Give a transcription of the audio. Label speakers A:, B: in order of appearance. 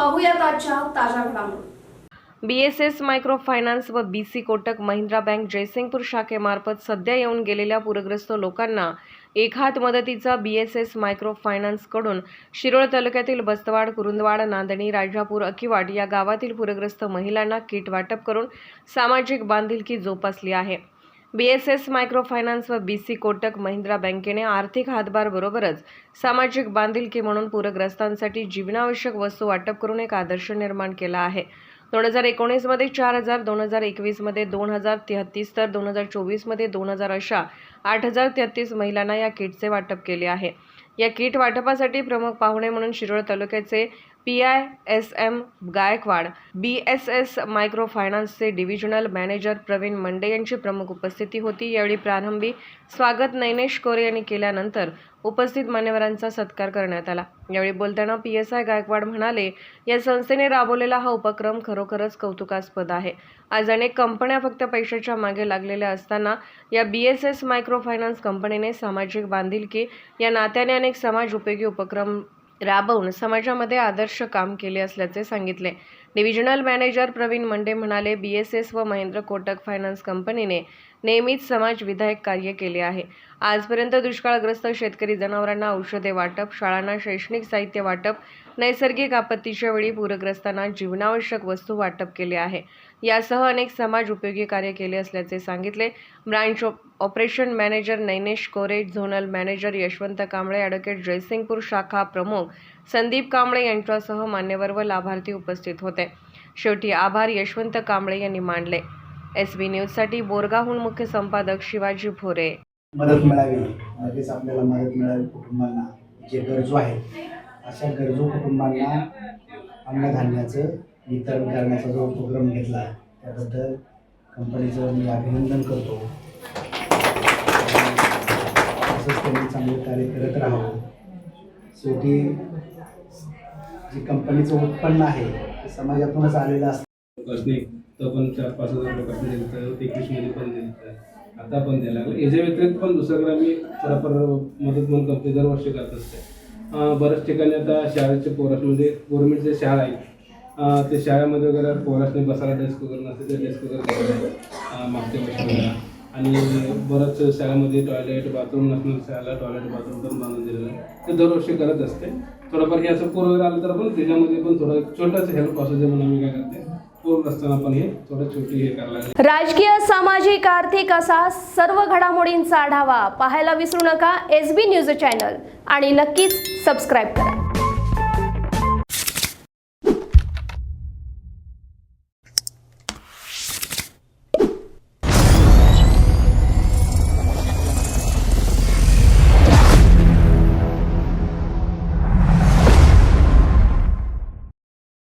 A: पाहूयात आजच्या ताज्या घडामोडी.
B: बीएसएस मायक्रो फायनान्स व बीसी कोटक महिंद्रा बँक जयसिंगपूर शाखेमार्फत सध्या येऊन गेलेल्या पूरग्रस्त लोकांना एक हात मदतीचा बीएसएस मायक्रो फायनान्सकडून शिरोळ तालुक्यातील बस्तवाड कुरुंदवाड नांदणी राजापूर अकिवाड या गावातील पूरग्रस्त महिलांना किट वाटप करून सामाजिक बांधिलकी जोपासली आहे. बीएसएस मायक्रो फायनान्स व बीसी कोटक महिंद्रा बँकेने आर्थिक हातभारबरोबरच सामाजिक बांधिलकी म्हणून पूरग्रस्तांसाठी जीवनावश्यक वस्तू वाटप करून एक आदर्श निर्माण केला आहे. दोन हजार एकोणीसमध्ये चार हजार दोन हजार एकवीसमध्ये दोन हजार तेहतीस तर दोन हजार चोवीसमध्ये दोन हजार अशा आठ हजार तेहतीस महिलांना या किटचे वाटप केले आहे. या किट वाटपासाठी प्रमुख पाहुणे म्हणून शिरोळ तालुक्याचे P I S M Gaikwad B S S micro फायनान्सचे डिव्हिजनल मॅनेजर प्रवीण मंडे यांची प्रमुख उपस्थिती होती. यावेळी प्रारंभी स्वागत नैनेश कोरे यांनी केल्यानंतर उपस्थित मान्यवरांचा सत्कार करण्यात आला. यावेळी बोलताना पी एस आय गायकवाड म्हणाले या संस्थेने राबवलेला हा उपक्रम खरोखरच कौतुकास्पद आहे. आज अनेक कंपन्या फक्त पैशाच्या मागे लागलेल्या असताना या B S S micro finance कंपनीने सामाजिक बांधिलकी या नात्याने अनेक समाज उपयोगी उपक्रम राबवून समाजामध्ये आदर्श काम केले असल्याचे सांगितले. डिव्हिजनल मॅनेजर प्रवीण मंडे म्हणाले बी एस एस व महेंद्र कोटक फायनान्स कंपनीने नेहमीच समाज विधायक कार्य केले आहे. आजपर्यंत दुष्काळग्रस्त शेतकरी जनावरांना औषधे वाटप शाळांना शैक्षणिक साहित्य वाटप नैसर्गिक आपत्तीच्या वेळी पूरग्रस्तांना जीवनावश्यक वस्तू वाटप केले आहे. यासह अनेक समाज उपयोगी कार्य केले असल्याचे सांगितले. Branch operation manager Nainesh Kore zonal manager Yashwant Kamble advocate Jaysingpur शाखा प्रमुख संदीप कांबळे यांच्यासह मान्यवर व लाभार्थी उपस्थित होते. शेवटी आभार यशवंत कांबळे यांनी मानले. एस बी न्यूजसाठी बोरगाहून मुख्य संपादक शिवाजी भोरे.
C: मदत मिळावी. लगेच आपल्याला मदत मिळावी कुटुंबांना. जे गरजू आहेत अशा गरजू कुटुंबांना अन्नधान्याचं वितरण करण्याचा जो उपक्रम घेतला त्याबद्दल कंपनीचं मी अभिनंदन करतो. असंच त्यांनी चांगलं कार्य करत राहावं. शेवटी जे कंपनीचं उत्पन्न आहे ते समाजातूनच आलेलं असतं.
D: कसणे तो पण चार पाच हजार रुपये कसणे दिलं तर एकवीसमध्ये पण दिलं आता पण द्यायला लागलं. याच्या व्यतिरिक्त पण दुसऱ्याकडे आम्ही थोडाफार मदत म्हणून कंपनी दरवर्षी करत असते. बऱ्याच ठिकाणी आता शाळेचे पोरास म्हणजे गव्हर्नमेंटच्या शाळा आहेत. ते शाळेमध्ये वगैरे पोरासने बसायला डेस्क वगैरे नसते ते डेस्क वगैरे मागच्या वर्षी. आणि बऱ्याच शाळेमध्ये टॉयलेट बाथरूम नसणार शाळेला टॉयलेट बाथरूम पण बांधून दिलेलं आहे. ते दरवर्षी करत असते. थोडंफार हे असं पूर वगैरे आलं तर पण त्याच्यामध्ये पण थोडं छोटंसं हेल्प असू दे म्हणून आम्ही काय करते.
A: राजकीय सामाजिक आर्थिक असा सर्व घडामोडींचा आढावा पाहायला विसरू नका. एस बी न्यूज चॅनल आणि नक्कीच सबस्क्राईब करा.